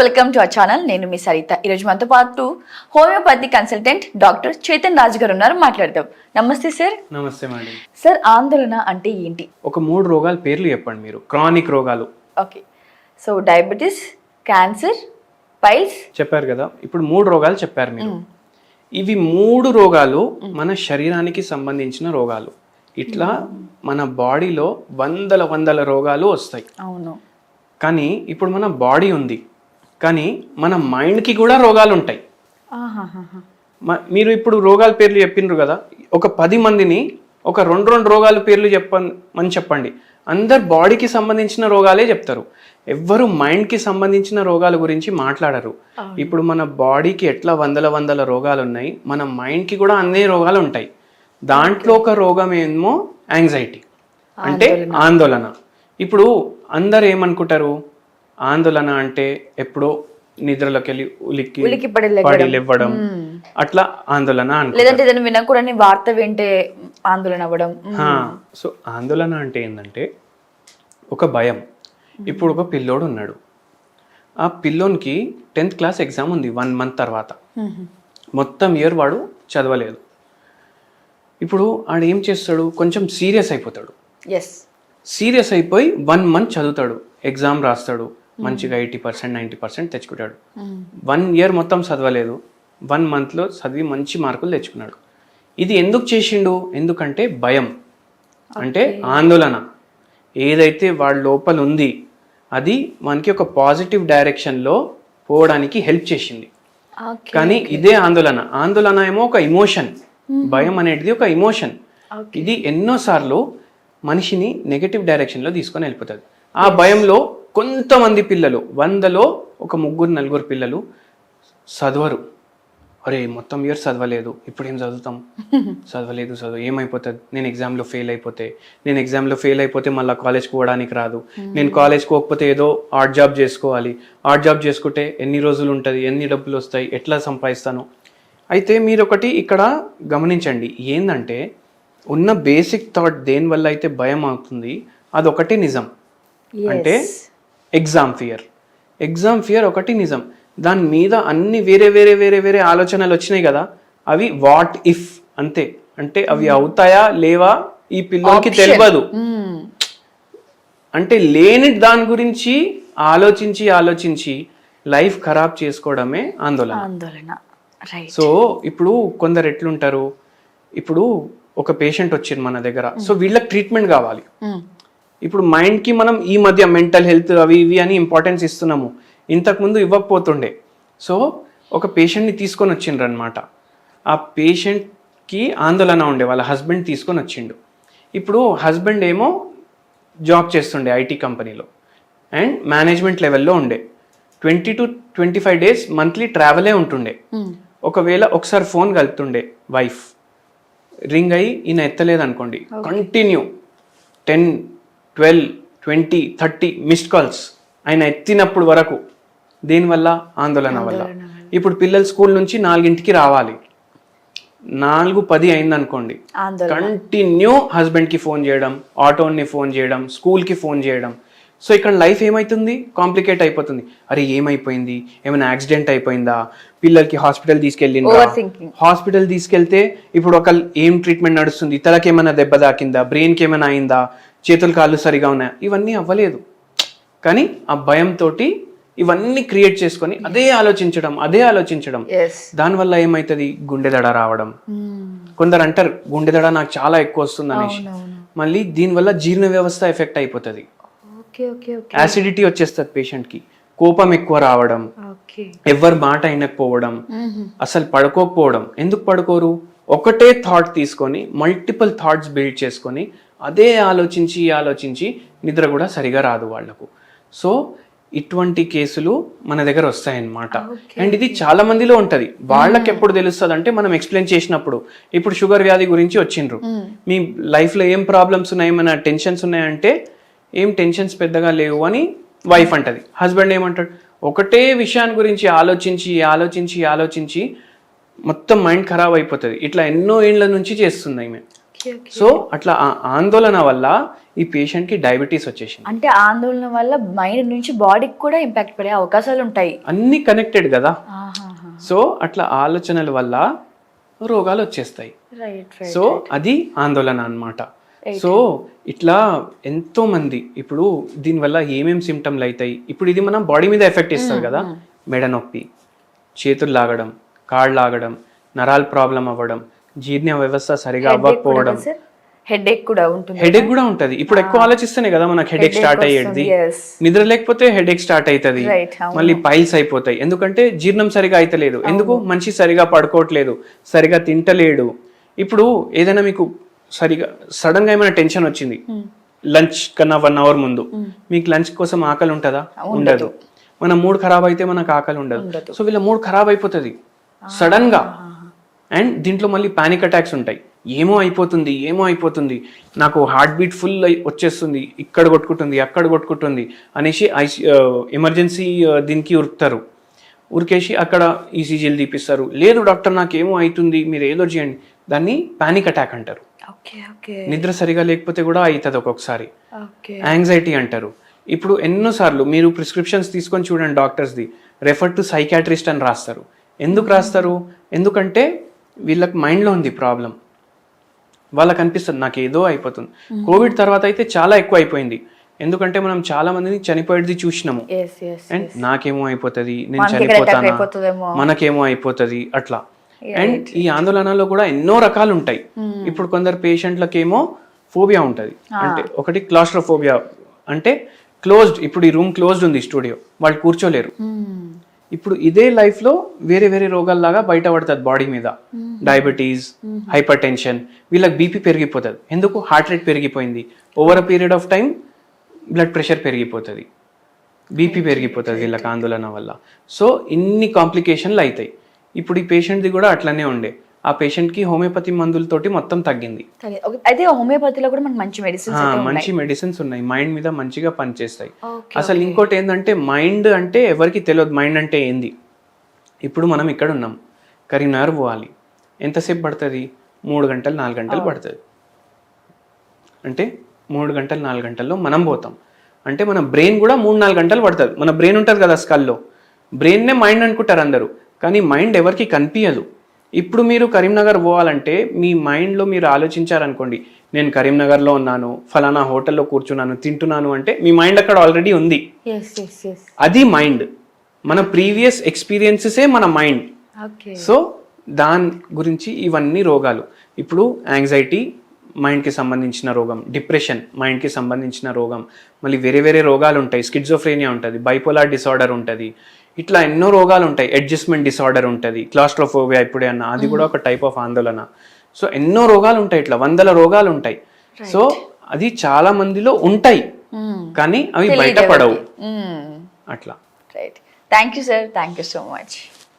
Welcome to our channel నేను మీ సరిత. ఈరోజు మనతో పాటు homeopathy consultant doctor Chetan Raju గారు ఉన్నారు. మాట్లాడదాం. నమస్తే సార్ నమస్తే మేడం. సార్ ఆందోళన అంటే ఏంటి? ఒక మూడు రోగాల పేర్లు చెప్పండి మీరు. క్రానిక్ రోగాలు. Okay so diabetes cancer piles చెప్పారు కదా. ఇప్పుడు మూడు రోగాలు చెప్పారు మీరు. ఇవి మూడు రోగాలు మన శరీరానికి సంబంధించిన రోగాలు. ఇట్లా మన బాడీలో వందల వందల రోగాలు వస్తాయి. అవును. కానీ ఇప్పుడు మన బాడీ ఉంది. కానీ మన మైండ్కి కూడా రోగాలు ఉంటాయి మీరు ఇప్పుడు రోగాల పేర్లు చెప్పిండ్రు కదా ఒక పది మందిని ఒక రెండు రెండు రోగాల పేర్లు చెప్పమని చెప్పండి. అందరు బాడీకి సంబంధించిన రోగాలే చెప్తారు. ఎవ్వరు మైండ్కి సంబంధించిన రోగాల గురించి మాట్లాడరు. ఇప్పుడు మన బాడీకి ఎట్లా వందల వందల రోగాలు ఉన్నాయి మన మైండ్కి కూడా అన్ని రోగాలు ఉంటాయి దాంట్లో ఒక రోగం ఏమో యాంగ్జైటీ అంటే ఆందోళన. ఇప్పుడు అందరు ఏమనుకుంటారు? ఆందోళన అంటే ఎప్పుడో నిద్రలోకి వెళ్ళి ఉలిక్కి ఉలికి పడి అట్లా ఆందోళన లేదంటే ఏదైనా వినకూడని వార్త వింటే ఆందోళన అవ్వడం. సో ఆందోళన అంటే ఏంటంటే ఒక భయం. ఇప్పుడు ఒక పిల్లోడు ఉన్నాడు. ఆ పిల్లోనికి టెన్త్ క్లాస్ ఎగ్జామ్ ఉంది వన్ మంత్ తర్వాత. మొత్తం ఇయర్ వాడు చదవలేదు. ఇప్పుడు ఆడు ఏం చేస్తాడు? కొంచెం సీరియస్ అయిపోతాడు. ఎస్ సీరియస్ అయిపోయి వన్ మంత్ చదువుతాడు. ఎగ్జామ్ రాస్తాడు. మంచిగా ఎయిటీ పర్సెంట్ నైంటీ పర్సెంట్ తెచ్చుకుంటాడు. వన్ ఇయర్ మొత్తం చదవలేదు. వన్ మంత్లో చదివి మంచి మార్కులు తెచ్చుకున్నాడు. ఇది ఎందుకు చేసిండు? ఎందుకంటే భయం. అంటే ఆందోళన. ఏదైతే వాళ్ళ లోపల ఉంది అది మనకి ఒక పాజిటివ్ డైరెక్షన్లో పోవడానికి హెల్ప్ చేసింది. కానీ ఇదే ఆందోళన. ఆందోళన ఏమో ఒక ఇమోషన్. భయం అనేది ఒక ఇమోషన్. ఇది ఎన్నోసార్లు మనిషిని నెగటివ్ డైరెక్షన్లో తీసుకొని వెళ్ళిపోతుంది. ఆ భయంలో కొంతమంది పిల్లలు వందలో ఒక ముగ్గురు నలుగురు పిల్లలు చదవరు. అరే మొత్తం ఇయర్ చదవలేదు. ఇప్పుడు ఏం చదువుతాం? చదవలేదు చదువు ఏమైపోతుంది? నేను ఎగ్జామ్లో ఫెయిల్ అయిపోతే నేను ఎగ్జామ్లో ఫెయిల్ అయిపోతే మళ్ళీ కాలేజ్కి పోవడానికి రాదు. నేను కాలేజ్కి పోకపోతే ఏదో ఆర్ట్ జాబ్ చేసుకోవాలి. ఆర్ట్ జాబ్ చేసుకుంటే ఎన్ని రోజులు ఉంటుంది? ఎన్ని డబ్బులు వస్తాయి? ఎట్లా సంపాదిస్తాను? అయితే మీరు ఒకటి ఇక్కడ గమనించండి. ఏంటంటే ఉన్న బేసిక్ థాట్ దేని వల్ల అయితే భయం అవుతుంది అదొకటి నిజం. అంటే ఎగ్జామ్ ఫియర్ ఎగ్జామ్ ఫియర్ ఒకటి నిజం. దాని మీద అన్ని వేరే వేరే వేరే వేరే ఆలోచనలు వచ్చినాయి కదా. అవి వాట్ ఇఫ్ అంతే. అంటే అవి అవుతాయా లేవా? ఈ పిల్లలకి తెలియదు అంటే లేని దాని గురించి ఆలోచించి ఆలోచించి లైఫ్ ఖరాబ్ చేసుకోవడమే ఆందోళన. ఆందోళన. సో ఇప్పుడు కొందరు ఎట్లుంటారు? ఇప్పుడు ఒక పేషెంట్ వచ్చింది మన దగ్గర. సో వీళ్ళకి ట్రీట్మెంట్ కావాలి. ఇప్పుడు మైండ్కి మనం ఈ మధ్య మెంటల్ హెల్త్ అవి ఇవి అని ఇంపార్టెన్స్ ఇస్తున్నాము. ఇంతకుముందు ఇవ్వకపోతుండే. సో ఒక పేషెంట్ని తీసుకొని వచ్చిండ్రు అనమాట ఆ పేషెంట్కి ఆందోళన ఉండే వాళ్ళ హస్బెండ్ తీసుకొని వచ్చిండు. ఇప్పుడు హస్బెండ్ ఏమో జాబ్ చేస్తుండే ఐటీ కంపెనీలో. అండ్ మేనేజ్మెంట్ లెవెల్లో ఉండే. Twenty to twenty five days monthly ట్రావెలే ఉంటుండే. ఒకవేళ ఒకసారి ఫోన్ కలుపుతుండే వైఫ్. రింగ్ అయ్యి ఈయన ఎత్తలేదు అనుకోండి continue ten twelve twenty thirty missed calls ఆయన ఎత్తినప్పుడు వరకు దేనివల్ల? ఆందోళన వల్ల. ఇప్పుడు పిల్లలు స్కూల్ నుంచి నాలుగింటికి రావాలి. నాలుగు పది అయింది అనుకోండి ఆందోళన. కంటిన్యూ హస్బెండ్కి ఫోన్ చేయడం ఆటోని ఫోన్ చేయడం స్కూల్కి ఫోన్ చేయడం సో ఇక్కడ లైఫ్ ఏమవుతుంది కాంప్లికేట్ అయిపోతుంది. అరే ఏమైపోయింది? ఏమైనా యాక్సిడెంట్ అయిపోయిందా? పిల్లలకి హాస్పిటల్ తీసుకెళ్ళిందా? హాస్పిటల్ తీసుకెళ్తే ఇప్పుడు ఒక ఏం ట్రీట్మెంట్ నడుస్తుంది? తలకి ఏమైనా దెబ్బ తాకిందా? బ్రెయిన్కి ఏమైనా అయిందా? చేతులు కాళ్ళు సరిగా ఉన్నాయా? ఇవన్నీ అవ్వలేదు. కానీ ఆ భయంతో ఇవన్నీ క్రియేట్ చేసుకొని అదే ఆలోచించడం అదే ఆలోచించడం. దానివల్ల ఏమవుతుంది గుండె దడ రావడం. కొందరు అంటారు గుండె దడ నాకు చాలా ఎక్కువ వస్తుంది అనేసి మళ్ళీ దీనివల్ల జీర్ణ వ్యవస్థ ఎఫెక్ట్ అయిపోతుంది. యాసిడిటీ వచ్చేస్తుంది పేషెంట్కి కోపం ఎక్కువ రావడం ఓకే. ఎవరి మాట అయినకపోవడం అసలు పడుకోకపోవడం. ఎందుకు పడుకోరు? ఒకటే థాట్ తీసుకొని మల్టిపుల్ థాట్స్ బిల్డ్ చేసుకొని అదే ఆలోచించి ఆలోచించి నిద్ర కూడా సరిగా రాదు వాళ్ళకు సో ఇటువంటి కేసులు మన దగ్గర వస్తాయన్నమాట. అండ్ ఇది చాలా మందిలో ఉంటది. వాళ్ళకి ఎప్పుడు తెలుస్తుంది అంటే మనం ఎక్స్ప్లెయిన్ చేసినప్పుడు. ఇప్పుడు షుగర్ వ్యాధి గురించి వచ్చిండ్రు. మీ లైఫ్లో ఏం ప్రాబ్లమ్స్ ఉన్నాయి ఏమైనా టెన్షన్స్ ఉన్నాయంటే ఏం టెన్షన్స్ పెద్దగా లేవు అని వైఫ్ అంటది. హస్బెండ్ ఏమంటాడు? ఒకటే విషయాన్ని గురించి ఆలోచించి ఆలోచించి ఆలోచించి మొత్తం మైండ్ ఖరాబ్ అయిపోతుంది. ఇట్లా ఎన్నో ఏళ్ళ నుంచి చేస్తుంది ఈమె. సో అట్లా ఆ ఆందోళన వల్ల ఈ పేషెంట్కి డయాబెటీస్ వచ్చేసింది. అంటే ఆందోళన వల్ల మైండ్ నుంచి బాడీకి కూడా ఇంపాక్ట్ పడే అవకాశాలు ఉంటాయి. అన్నీ కనెక్టెడ్ కదా. సో అట్లా ఆలోచనల వల్ల రోగాలు వచ్చేస్తాయి. సో అది ఆందోళన అన్నమాట. సో ఇట్లా ఎంతో మంది ఇప్పుడు దీనివల్ల ఏమేం సిమ్టమ్లు అవుతాయి ఇప్పుడు ఇది మన బాడీ మీద ఎఫెక్ట్ ఇస్తుంది కదా? మెడ నొప్పి చేతులు లాగడం కాళ్ళు లాగడం నరాలు ప్రాబ్లం అవ్వడం జీర్ణ వ్యవస్థ సరిగా అవ్వకపోవడం. సార్? హెడ్ ఏక్ కూడా ఉంటుంది హెడేక్ కూడా ఉంటది. ఇప్పుడు ఎక్కువ ఆలోచిస్తేనే కదా మనకు హెడేక్ స్టార్ట్ అయ్యేది. నిద్ర లేకపోతే హెడేక్ స్టార్ట్ అవుతుంది మళ్ళీ పైల్స్ అయిపోతాయి. ఎందుకంటే జీర్ణం సరిగా అయితలేదు. ఎందుకు? మనిషి సరిగా పడుకోవట్లేదు. సరిగా తింటలేడు. ఇప్పుడు ఏదైనా మీకు సరిగా సడన్గా ఏమైనా టెన్షన్ వచ్చింది. లంచ్ కన్నా వన్ అవర్ ముందు. మీకు లంచ్ కోసం ఆకలి ఉంటుందా? ఉండదు. మన మూడ్ ఖరాబ్ అయితే మనకు ఆకలి ఉండదు. సో వీళ్ళ మూడ్ ఖరాబ్ అయిపోతుంది. సడన్గా అండ్ దీంట్లో మళ్ళీ పానిక్ అటాక్స్ ఉంటాయి. ఏమో అయిపోతుంది ఏమో అయిపోతుంది. నాకు హార్ట్ బీట్ ఫుల్ వచ్చేస్తుంది. ఇక్కడ కొట్టుకుంటుంది అక్కడ కొట్టుకుంటుంది అనేసి ఐసి ఎమర్జెన్సీ దీనికి ఉరుకుతారు. ఉరికేసి అక్కడ ఈసీజీలు తీపిస్తారు. లేదు డాక్టర్ నాకు ఏమో అవుతుంది మీరు ఏదో చేయండి. దాన్ని పానిక్ అటాక్ అంటారు. నిద్ర సరిగా లేకపోతే కూడా అవుతుంది ఒక్కొక్కసారి. యాంగ్జైటీ అంటారు. ఇప్పుడు ఎన్నోసార్లు మీరు ప్రిస్క్రిప్షన్స్ తీసుకొని చూడండి డాక్టర్స్ది రెఫర్ టు సైకాట్రిస్ట్ అని రాస్తారు. ఎందుకు రాస్తారు? ఎందుకంటే వీళ్ళకి మైండ్లో ఉంది ప్రాబ్లం వాళ్ళకి అనిపిస్తుంది నాకు ఏదో అయిపోతుంది. కోవిడ్ తర్వాత అయితే చాలా ఎక్కువ అయిపోయింది. ఎందుకంటే మనం చాలా మందిని చనిపోయేది చూసినాము. అండ్ నాకేమో అయిపోతుంది నేను చనిపోతానా? మనకేమో అయిపోతుంది అట్లా. అండ్ ఈ ఆందోళనలో కూడా ఎన్నో రకాలు ఉంటాయి ఇప్పుడు కొందరు పేషెంట్లకేమో ఫోబియా ఉంటుంది. అంటే ఒకటి క్లాస్ట్రోఫోబియా అంటే క్లోజ్డ్ ఇప్పుడు ఈ రూమ్ క్లోజ్డ్ ఉంది స్టూడియో వాళ్ళు కూర్చోలేరు. Hmm. ఇప్పుడు ఇదే లైఫ్లో వేరే వేరే రోగాల్లాగా బయట పడుతుంది బాడీ మీద. డయాబెటీస్ హైపర్ టెన్షన్ వీళ్ళకి బీపీ పెరిగిపోతుంది. ఎందుకు? హార్ట్ రేట్ పెరిగిపోయింది. Over a period of time blood pressure పెరిగిపోతుంది. బీపీ పెరిగిపోతుంది వీళ్ళకి ఆందోళన వల్ల. సో ఇన్ని కాంప్లికేషన్లు అవుతాయి ఇప్పుడు ఈ పేషెంట్ది కూడా అట్లనే ఉండే. ఆ పేషెంట్కి హోమియోపతి మందులతోటి మొత్తం తగ్గింది. అయితే హోమియోపతిలో కూడా మనకు మంచి మెడిసిన్స్ మంచి మెడిసిన్స్ ఉన్నాయి. మైండ్ మీద మంచిగా పనిచేస్తాయి. అసలు ఇంకోటి ఏంటంటే మైండ్ అంటే ఎవరికి తెలియదు. మైండ్ అంటే ఏంది? ఇప్పుడు మనం ఇక్కడ ఉన్నాం. కరీంనగర్ పోవాలి. ఎంతసేపు పడుతుంది? మూడు గంటలు నాలుగు గంటలు పడుతుంది. అంటే మూడు గంటలు నాలుగు గంటల్లో మనం పోతాం. అంటే మన బ్రెయిన్ కూడా మూడు నాలుగు గంటలు పడుతుంది. మన బ్రెయిన్ ఉంటుంది కదా స్కల్లో. బ్రెయిన్నే మైండ్ అనుకుంటారు అందరూ. కానీ మైండ్ ఎవరికి కనిపించదు ఇప్పుడు మీరు కరీంనగర్ పోవాలంటే మీ మైండ్లో మీరు ఆలోచించారనుకోండి నేను కరీంనగర్లో ఉన్నాను ఫలానా హోటల్లో కూర్చున్నాను తింటున్నాను అంటే మీ మైండ్ అక్కడ ఆల్రెడీ ఉంది. అది మైండ్. మన ప్రీవియస్ ఎక్స్పీరియన్సెసే మన మైండ్. సో దాని గురించి ఇవన్నీ రోగాలు. ఇప్పుడు యాంగ్జైటీ మైండ్కి సంబంధించిన రోగం డిప్రెషన్ మైండ్కి సంబంధించిన రోగం మళ్ళీ వేరే వేరే రోగాలు ఉంటాయి. స్కిడ్జోఫ్రేనియా ఉంటుంది బైపోలార్ డిసార్డర్ ఉంటుంది ఇట్లా ఎన్నో రోగాలు ఉంటాయి అడ్జస్ట్మెంట్ డిసార్డర్ ఉంటుంది. క్లాస్ట్రోఫోబియా ఇప్పుడే అన్న అది కూడా ఒక టైప్ ఆఫ్ ఆందోళన. సో ఎన్నో రోగాలు ఉంటాయి ఇట్లా వందల రోగాలు ఉంటాయి సో అది చాలా మందిలో ఉంటాయి. కానీ అవి బయటపడవు. Hmm. అట్లా. Right thank you sir thank you so much